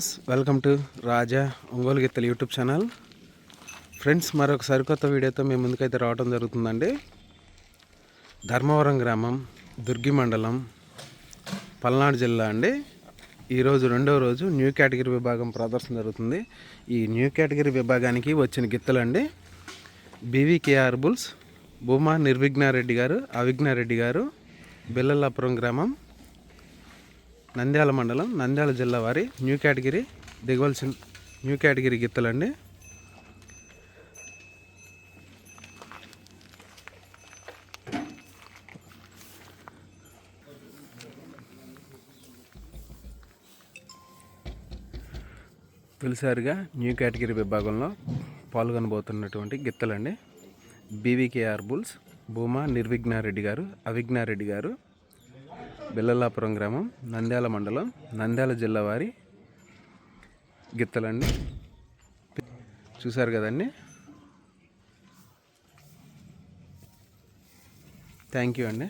Friends welcome to Raja Ongole గిత్తలు YouTube channel. Friends మరొక సరికొత్త వీడియోతో మేము ముందుకైతే రావడం జరుగుతుందండి. ధర్మవరం గ్రామం దుర్గి మండలం పల్నాడు జిల్లా అండి. ఈరోజు రెండవ రోజు న్యూ కేటగిరీ విభాగం ప్రదర్శన జరుగుతుంది. ఈ న్యూ కేటగిరీ విభాగానికి వచ్చిన గిత్తలండి బీవీకేఆర్ బుల్స్ భూమా నిర్విఘ్నారెడ్డి గారు అవిఘ్నారెడ్డి గారు బిల్లలాపురం గ్రామం నంద్యాల మండలం నంద్యాల జిల్లా వారి న్యూ కేటగిరీ దిగవలసిన న్యూ కేటగిరీ గిత్తలండి. తొలిసారిగా న్యూ కేటగిరీ విభాగంలో పాల్గొనబోతున్నటువంటి గిత్తలండి. బీవీకేఆర్ బుల్స్ భూమా నిర్విఘ్నారెడ్డి గారు అవిఘ్నారెడ్డి గారు బిల్లలాపురం గ్రామం నంద్యాల మండలం నంద్యాల జిల్లా వారి గిత్తలండి. చూశారు కదండి? థ్యాంక్ యూ అండి.